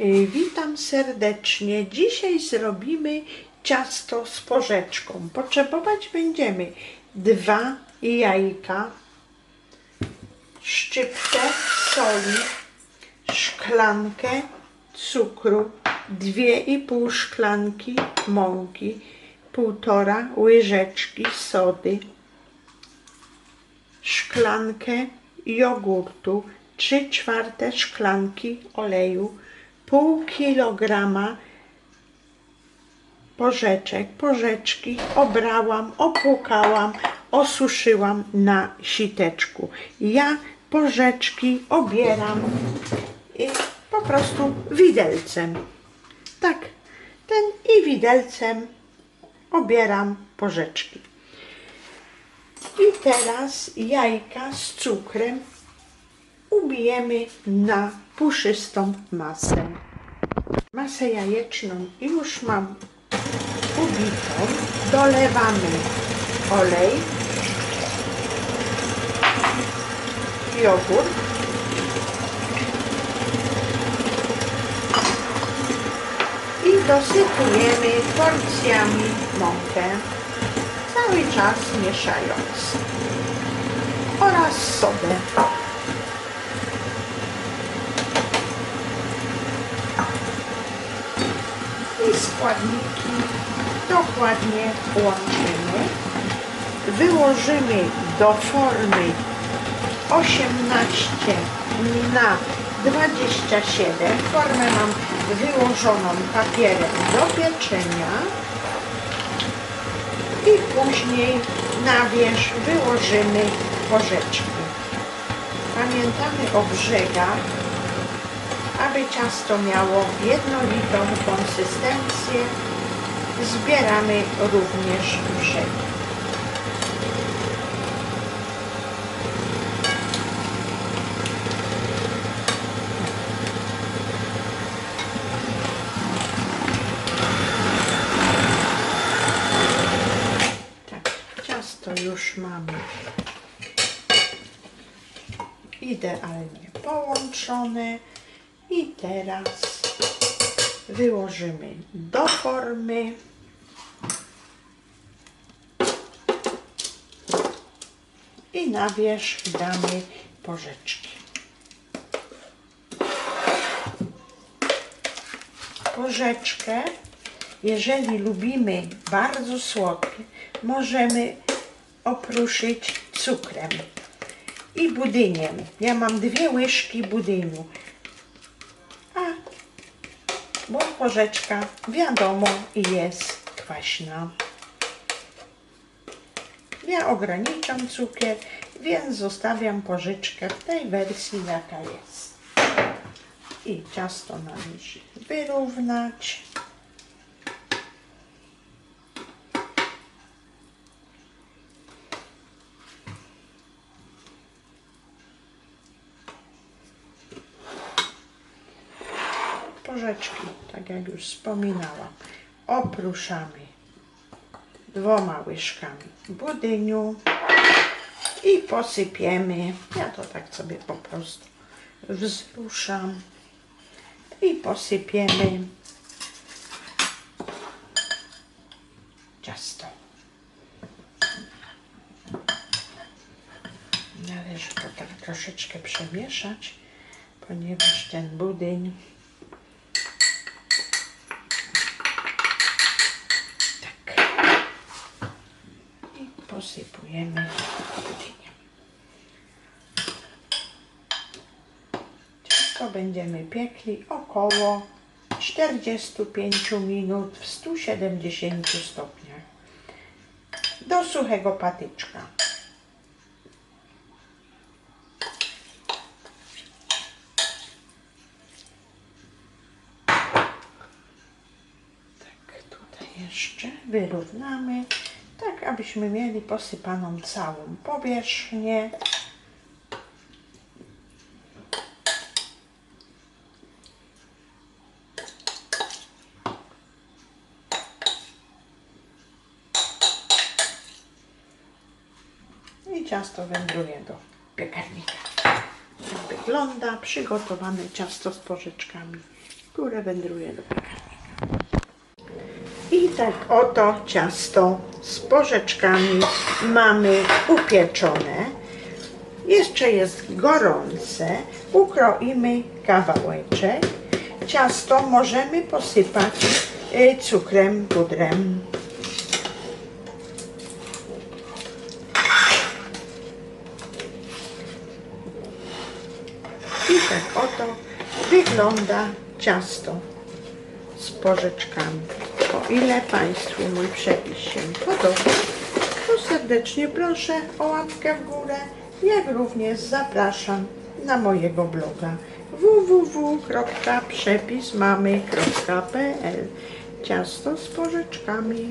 Y, Witam serdecznie. Dzisiaj zrobimy ciasto z porzeczką. Potrzebować będziemy dwa jajka, szczyptę soli, szklankę cukru, dwie i pół szklanki mąki, półtora łyżeczki sody, szklankę jogurtu, 3 czwarte szklanki oleju, pół kilograma porzeczek. Porzeczki obrałam, opłukałam, osuszyłam na siteczku. Ja porzeczki obieram i po prostu widelcem. Tak, ten i widelcem obieram porzeczki. I teraz jajka z cukrem ubijemy na puszystą masę. Masę jajeczną już mam ubitą. Dolewamy olej, jogurt, i dosypujemy porcjami mąkę, cały czas mieszając oraz sodę. i składniki dokładnie łączymy. Wyłożymy do formy 18 na 27. Formę mam wyłożoną papierem do pieczenia i później na wierzch wyłożymy porzeczki. Pamiętamy o brzegach, aby ciasto miało jednolitą konsystencję, zbieramy również brzegi. Tak, ciasto już mamy idealnie połączone. I teraz wyłożymy do formy. I na wierzch damy porzeczki. Porzeczkę, jeżeli lubimy bardzo słodkie, możemy opruszyć cukrem i budyniem. Ja mam dwie łyżki budyniu bo porzeczka wiadomo jest kwaśna. Ja ograniczam cukier, więc zostawiam porzeczkę w tej wersji jaka jest. I ciasto należy wyrównać. Porzeczki, tak jak już wspominałam, opruszamy dwoma łyżkami budyniu i posypiemy, ja to tak sobie po prostu wzruszam i posypiemy ciasto. Należy to tak troszeczkę przemieszać, ponieważ ten budyń posypujemy budyniem. Ciasto będziemy piekli około 45 minut w 170 stopniach do suchego patyczka. Tak, tutaj jeszcze wyrównamy tak abyśmy mieli posypaną całą powierzchnię. I ciasto wędruje do piekarnika. Tak wygląda przygotowane ciasto z porzeczkami które wędruje do piekarnika. Tak oto ciasto z porzeczkami mamy upieczone. Jeszcze jest gorące. Ukroimy kawałeczek. Ciasto możemy posypać y, cukrem, pudrem. I tak oto wygląda ciasto z porzeczkami. O ile Państwu mój przepis się podoba, to serdecznie proszę o łapkę w górę, jak również zapraszam na mojego bloga www.przepismamy.pl Ciasto z porzeczkami.